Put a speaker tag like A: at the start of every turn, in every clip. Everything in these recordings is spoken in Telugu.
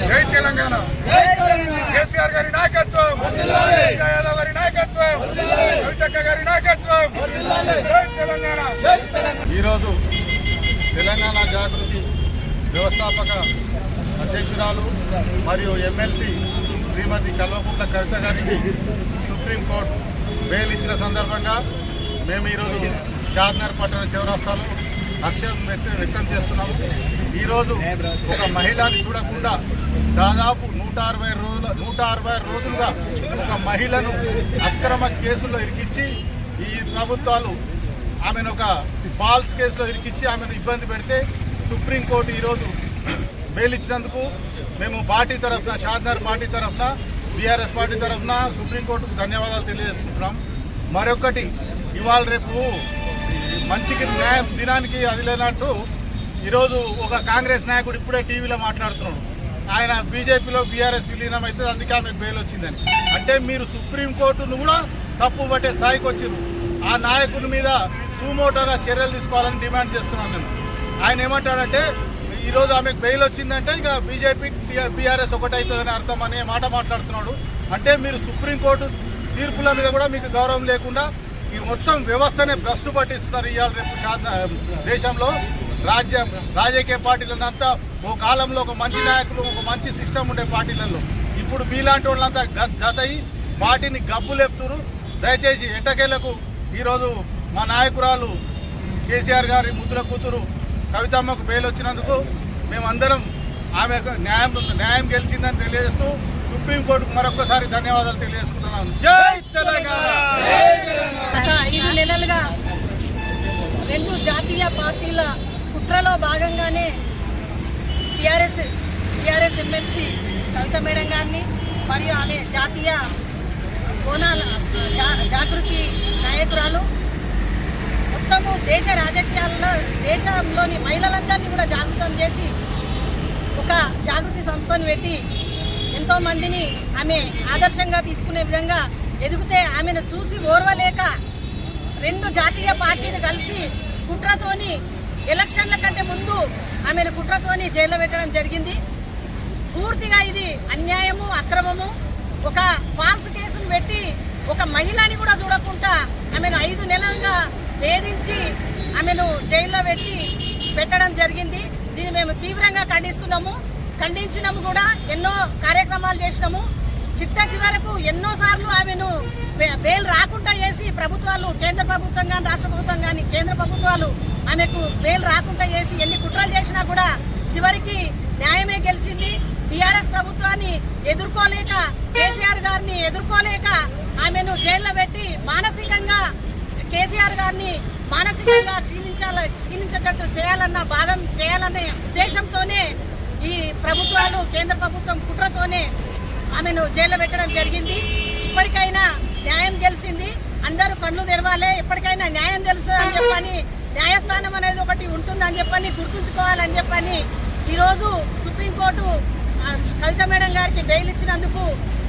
A: జై తెలంగాణ కేసీఆర్ గారి నాయకత్వం విజయ యాదవ్ గారి నాయకత్వం కవితక్క గారి నాయకత్వం జై తెలంగాణ
B: ఈరోజు తెలంగాణ జాగృతి వ్యవస్థాపక అధ్యక్షురాలు మరియు ఎమ్మెల్సీ శ్రీమతి కల్వకుంట్ల కవిత గారికి సుప్రీంకోర్టు బెయిల్ ఇచ్చిన సందర్భంగా మేము ఈరోజు షాద్నగర్ పట్టణ చౌరస్తాలో హర్షం వ్యక్తం వ్యక్తం చేస్తున్నాము. ఈరోజు ఒక మహిళని చూడకుండా దాదాపు నూట అరవై రోజుల నూట అరవై రోజులుగా ఒక మహిళను అక్రమ కేసుల్లో ఇరికించి ఈ ప్రభుత్వాలు ఆమెను ఒక ఫాల్స్ కేసులో ఇరికించి ఆమెను ఇబ్బంది పెడితే సుప్రీంకోర్టు ఈరోజు బెయిల్ ఇచ్చినందుకు మేము పార్టీ తరఫున షాద్నర్ పార్టీ తరఫున బీఆర్ఎస్ పార్టీ తరఫున సుప్రీంకోర్టుకు ధన్యవాదాలు తెలియజేసుకుంటున్నాం. మరొకటి ఇవాళ రేపు మంచికి న్యాయం దినానికి అది లేనట్టు ఈరోజు ఒక కాంగ్రెస్ నాయకుడు ఇప్పుడే టీవీలో మాట్లాడుతున్నాడు. ఆయన బీజేపీలో బీఆర్ఎస్ విలీనం అయితే అందుకే ఆమెకు బెయిల్ వచ్చిందని. అంటే మీరు సుప్రీంకోర్టును కూడా తప్పు పట్టే స్థాయికి వచ్చిర్రు. ఆ నాయకుని మీద సుమోటోగా చర్యలు తీసుకోవాలని డిమాండ్ చేస్తున్నాను నేను. ఆయన ఏమంటాడంటే ఈరోజు ఆమెకు బెయిల్ వచ్చిందంటే ఇక బీజేపీ బీఆర్ఎస్ ఒకటవుతుందని అర్థం అనే మాట మాట్లాడుతున్నాడు. అంటే మీరు సుప్రీంకోర్టు తీర్పుల మీద కూడా మీకు గౌరవం లేకుండా ఈ మొత్తం వ్యవస్థనే భ్రష్టు పట్టిస్తున్నారు ఇవాళ రేపు దేశంలో. రాజ్యం రాజకీయ పార్టీలంతా ఓ కాలంలో ఒక మంచి నాయకులు ఒక మంచి సిస్టమ్ ఉండే పార్టీలలో. ఇప్పుడు మీలాంటి వాళ్ళంతా గ- జత అయి పార్టీని గబ్బులేపుతురు దయచేసి ఎట్టకేలకు ఈరోజు మా నాయకురాలు కేసీఆర్ గారి ముద్ర కూతురు కవితమ్మకు బెయిల్ వచ్చినందుకు మేమందరం ఆమె న్యాయం న్యాయం గెలిచిందని తెలియజేస్తూ సుప్రీంకోర్టుకు మరొకసారి ధన్యవాదాలు తెలియజేసుకుంటున్నాను. జై తెలంగాణ!
C: ఐదు నెలలుగా రెండు జాతీయ పార్టీల కుట్రలో భాగంగానే TRS TRS MLC Kavitha madam గారిని మరియు ఆమె జాతీయ కోణాల జా- జాగృతి నాయకురాలు మొత్తము దేశ రాజకీయాల్లో దేశంలోని మహిళలందరినీ కూడా జాగృతం చేసి ఒక జాగృతి సంస్థను పెట్టి ఎంతో మందిని ఆమె ఆదర్శంగా తీసుకునే విధంగా ఎదిగితే ఆమెను చూసి ఓర్వలేక రెండు జాతీయ పార్టీలు కలిసి కుట్రతోని ఎలక్షన్ల కంటే ముందు ఆమెను కుట్రతోని జైల్లో పెట్టడం జరిగింది. పూర్తిగా ఇది అన్యాయము అక్రమము ఒక ఫాల్స్ కేసును పెట్టి ఒక మహిళని కూడా చూడకుండా ఆమెను ఐదు నెలలుగా వేధించి ఆమెను జైల్లో పెట్టి పెట్టడం జరిగింది. దీన్ని మేము తీవ్రంగా ఖండిస్తున్నాము. ఖండించినాము కూడా ఎన్నో కార్యక్రమాలు చేసినాము. చిట్ట చివరకు ఎన్నోసార్లు ఆమెను బెయిల్ రాకుండా చేసి ప్రభుత్వాలు కేంద్ర ప్రభుత్వం కానీ రాష్ట్ర ప్రభుత్వం కానీ కేంద్ర ప్రభుత్వాలు ఆమెకు బెయిల్ రాకుండా చేసి ఎన్ని కుట్రలు చేసినా కూడా చివరికి న్యాయమే గెలిచింది. టీఆర్ఎస్ ప్రభుత్వాన్ని ఎదుర్కోలేక కేసీఆర్ గారిని ఎదుర్కోలేక ఆమెను జైల్లో పెట్టి మానసికంగా కేసీఆర్ గారిని మానసికంగా క్షీణించాల క్షీణించేటట్టు చేయాలన్న భాగం చేయాలనే ఉద్దేశంతోనే ఈ ప్రభుత్వాలు కేంద్ర ప్రభుత్వం కుట్రతోనే ఆమెను జైల్లో పెట్టడం జరిగింది. ఇప్పటికైనా న్యాయం గెలిచింది. అందరూ కళ్ళు తెరవాలి. ఎప్పటికైనా న్యాయం తెలుస్తుంది అని చెప్పని న్యాయస్థానం అనేది ఒకటి ఉంటుందని చెప్పని గుర్తుంచుకోవాలని చెప్పని ఈరోజు సుప్రీంకోర్టు కవిత మేడం గారికి బెయిల్ ఇచ్చినందుకు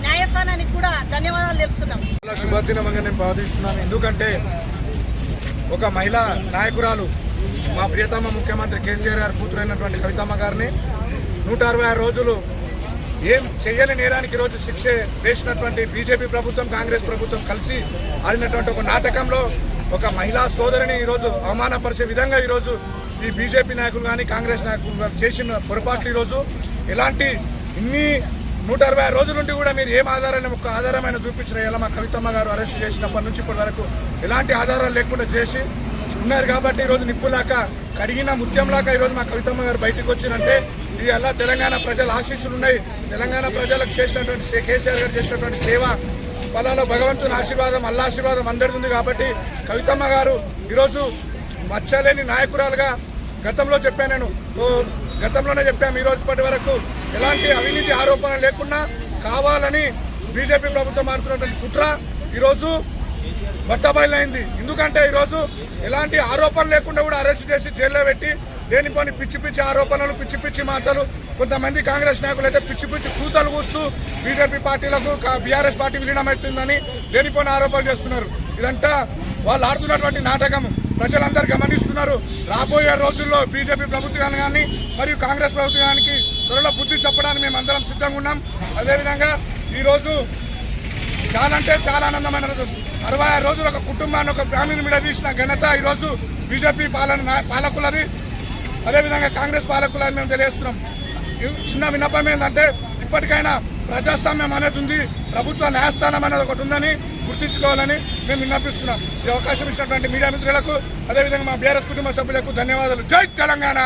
C: న్యాయస్థానానికి కూడా ధన్యవాదాలు తెలుపుతున్నాం.
A: శుభదినంగా నేను భావిస్తున్నాను ఎందుకంటే ఒక మహిళా నాయకురాలు మా ప్రియతమ ముఖ్యమంత్రి కేసీఆర్ గారు కూతురైనటువంటి కవితమ్మ గారిని నూట అరవై ఆరు రోజులు ఏం చెయ్యని నేరానికి రోజు శిక్ష వేసినటువంటి బీజేపీ ప్రభుత్వం కాంగ్రెస్ ప్రభుత్వం కలిసి ఆడినటువంటి ఒక నాటకంలో ఒక మహిళా సోదరిని ఈరోజు అవమానపరిచే విధంగా ఈరోజు ఈ బీజేపీ నాయకులు కానీ కాంగ్రెస్ నాయకులు చేసిన పొరపాట్లు ఈరోజు ఎలాంటి ఇన్ని నూట అరవై రోజుల నుండి కూడా మీరు ఏం ఆధారాన్ని ఒక ఆధారమైన చూపించిన ఇలా మా కవితమ్మ గారు అరెస్ట్ చేసినప్పటి నుంచి ఇప్పటి వరకు ఎలాంటి ఆధారాలు లేకుండా చేసి ఉన్నారు కాబట్టి ఈరోజు నిప్పులాక కడిగిన ముత్యంలాక ఈరోజు మా కవితమ్మ గారు బయటకు వచ్చినంటే ఇది అలా తెలంగాణ ప్రజల ఆశీస్సులు ఉన్నాయి. తెలంగాణ ప్రజలకు చేసినటువంటి కేసీఆర్ గారు చేసినటువంటి సేవ ఫలాలో భగవంతుని ఆశీర్వాదం అల్లా ఆశీర్వాదం అందరిది ఉంది కాబట్టి కవితమ్మ గారు ఈరోజు మచ్చలేని నాయకురాలుగా గతంలో చెప్పాను నేను. ఓ గతంలోనే చెప్పాము ఈ రోజు ఇప్పటి వరకు ఎలాంటి అవినీతి ఆరోపణ లేకుండా కావాలని బీజేపీ ప్రభుత్వం మారుతున్నటువంటి కుట్ర ఈరోజు బట్టబయలైంది. ఎందుకంటే ఈరోజు ఎలాంటి ఆరోపణ లేకుండా కూడా అరెస్ట్ చేసి జైల్లో పెట్టి లేనిపోని పిచ్చి పిచ్చి ఆరోపణలు పిచ్చి పిచ్చి మాటలు కొంతమంది కాంగ్రెస్ నాయకులు అయితే పిచ్చి పిచ్చి కూతలు కూస్తూ బీజేపీ పార్టీలకు బీఆర్ఎస్ పార్టీ విలీనమవుతుందని లేనిపోని ఆరోపణలు చేస్తున్నారు. ఇదంతా వాళ్ళు ఆడుతున్నటువంటి నాటకం. ప్రజలందరూ గమనిస్తున్నారు. రాబోయే రోజుల్లో బీజేపీ ప్రభుత్వాన్ని కానీ మరియు కాంగ్రెస్ ప్రభుత్వానికి త్వరలో బుద్ధి చెప్పడానికి మేము అందరం సిద్ధంగా ఉన్నాం. అదేవిధంగా ఈరోజు చాలా అంటే చాలా ఆనందమైన రోజు అరవై ఆరు రోజులు ఒక కుటుంబాన్ని ఒక ఫ్యామిలీని విడదీసిన ఘనత ఈరోజు బీజేపీ పాలన పాలకులది. అదేవిధంగా కాంగ్రెస్ పాలకులని మేము తెలియజేస్తున్నాం. చిన్న విన్నపం ఏంటంటే ఇప్పటికైనా ప్రజాస్వామ్యం అనేది ఉంది. ప్రభుత్వ న్యాయస్థానం అనేది ఒకటి ఉందని గుర్తించుకోవాలని మేము విన్నపిస్తున్నాం. ఈ అవకాశం ఇచ్చినటువంటి మీడియా మిత్రులకు అదేవిధంగా మా బీఆర్ఎస్ కుటుంబ సభ్యులకు ధన్యవాదాలు. జై తెలంగాణ!